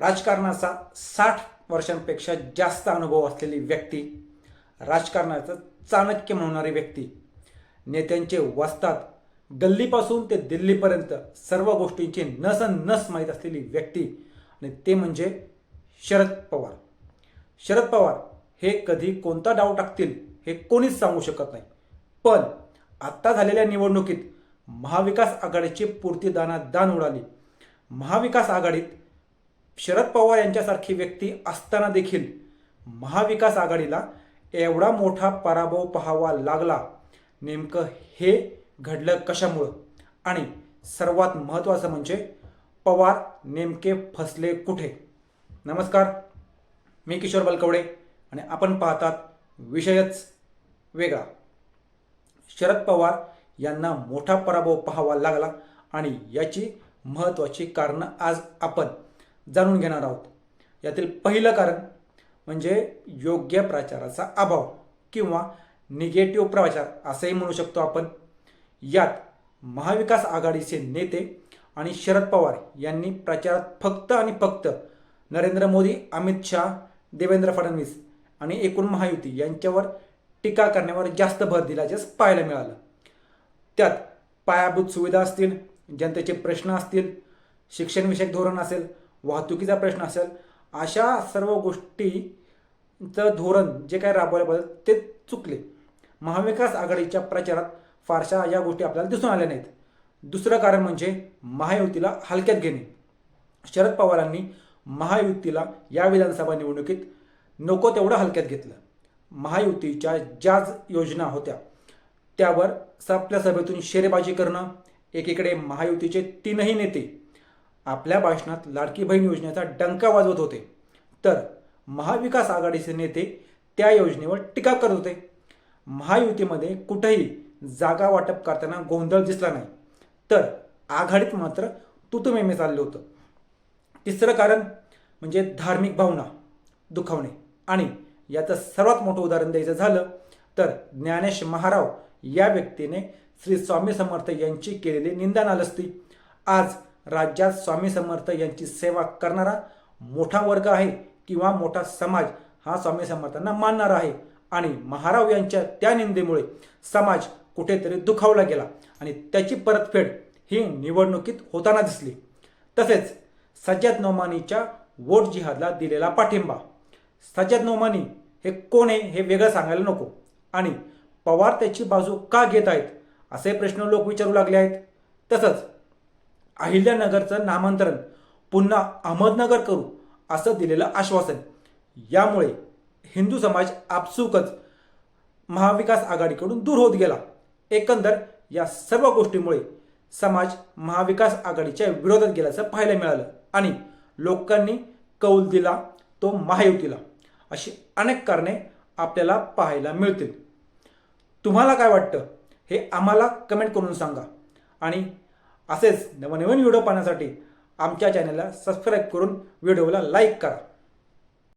राजकारणाचा साठ वर्षांपेक्षा जास्त अनुभव असलेली व्यक्ती राजकारणाचं चाणक्य म्हणणारी व्यक्ती नेत्यांचे वस्तात गल्लीपासून ते दिल्लीपर्यंत सर्व गोष्टींची नस नस माहीत असलेली व्यक्ती आणि ते म्हणजे शरद पवार. शरद पवार हे कधी कोणता डाव टाकतील हे कोणीच सांगू शकत नाही. पण आत्ता झालेल्या निवडणुकीत महाविकास आघाडीची पूर्ती दाना दान उडाली. महाविकास आघाडीत शरद पवार यांच्यासारखी व्यक्ती असताना देखील महाविकास आघाडीला एवढा मोठा पराभव पाहावा लागला. नेमकं हे घडलं कशामुळं? आणि सर्वात महत्त्वाचं म्हणजे पवार नेमके फसले कुठे? नमस्कार मी किशोर बलकवडे आणि आपण पाहतात विषयच वेगळा. शरद पवार यांना मोठा पराभव पाहावा लागला आणि याची महत्त्वाची कारणं आज आपण जाणून घेणार आहोत. यातील पहिलं कारण म्हणजे योग्य प्रचाराचा अभाव किंवा निगेटिव्ह प्रचार असंही म्हणू शकतो आपण. यात महाविकास आघाडीचे नेते आणि शरद पवार यांनी प्रचारात फक्त आणि फक्त नरेंद्र मोदी अमित शहा देवेंद्र फडणवीस आणि एकूण महायुती यांच्यावर टीका करण्यावर जास्त भर दिल्याचे पाहायला मिळालं. त्यात पायाभूत सुविधा असतील जनतेचे प्रश्न असतील शिक्षणविषयक धोरण असेल वाहतुकीचा प्रश्न असेल अशा सर्व गोष्टीचं धोरण जे काय राबवलं पाहिजे ते चुकले. महाविकास आघाडीच्या प्रचारात फारशा या गोष्टी आपल्याला दिसून आल्या नाहीत. दुसरं कारण म्हणजे महायुतीला हलक्यात घेणे. शरद पवारांनी महायुतीला या विधानसभा निवडणुकीत नको तेवढं हलक्यात घेतलं. महायुतीच्या ज्याच योजना होत्या त्यावर आपल्या सभेतून शेरेबाजी करणं एकीकडे महायुतीचे तीनही नेते आपल्या भाषणात लाडकी बहीण योजनेचा डंका वाजवत होते. तर महाविकास आघाडीचे नेते त्या योजनेवर टीका करत होते. महायुतीमध्ये कुठेही जागा वाटप करताना गोंधळ दिसला नाही. तर आघाडीत मात्र तुतुमेमे चाललं होतं. तिसरं कारण म्हणजे धार्मिक भावना दुखावणे. आणि याचं सर्वात मोठं उदाहरण द्यायचं झालं तर ज्ञानेश महाराव या व्यक्तीने श्री स्वामी समर्थ यांची केलेली निंदा नालस्ती. आज राज्यात स्वामी समर्थ यांची सेवा करणारा मोठा वर्ग आहे किंवा मोठा समाज हा स्वामी समर्थांना मानणारा आहे. आणि महाराव यांच्या त्या निंदेमुळे समाज कुठेतरी दुखावला गेला आणि त्याची परतफेड ही निवडणुकीत होताना दिसली. तसेच सज्जाद नोमानीच्या वोट जिहादला दिलेला पाठिंबा. सज्जाद नोमानी हे कोण आहे हे वेगळं सांगायला नको. आणि पवार त्याची बाजू का घेत आहेत असे प्रश्न लोक विचारू लागले आहेत. तसंच अहिल्यानगरचं नामांतरण पुन्हा अहमदनगर करू असं दिलेलं आश्वासन. यामुळे हिंदू समाज आपसुकच महाविकास आघाडीकडून दूर होत गेला. एकंदर या सर्व गोष्टीमुळे समाज महाविकास आघाडीच्या विरोधात गेल्याचं पाहायला मिळालं आणि लोकांनी कौल दिला तो महायुतीला अशी अनेक कारणे आपल्याला पाहायला मिळतील. तुम्हाला काय वाटतं हे आम्हाला कमेंट करून सांगा आणि असेच नवनवीन व्हिडिओ पाहण्यासाठी आमच्या चॅनलला सबस्क्राईब करून व्हिडिओला लाईक करा.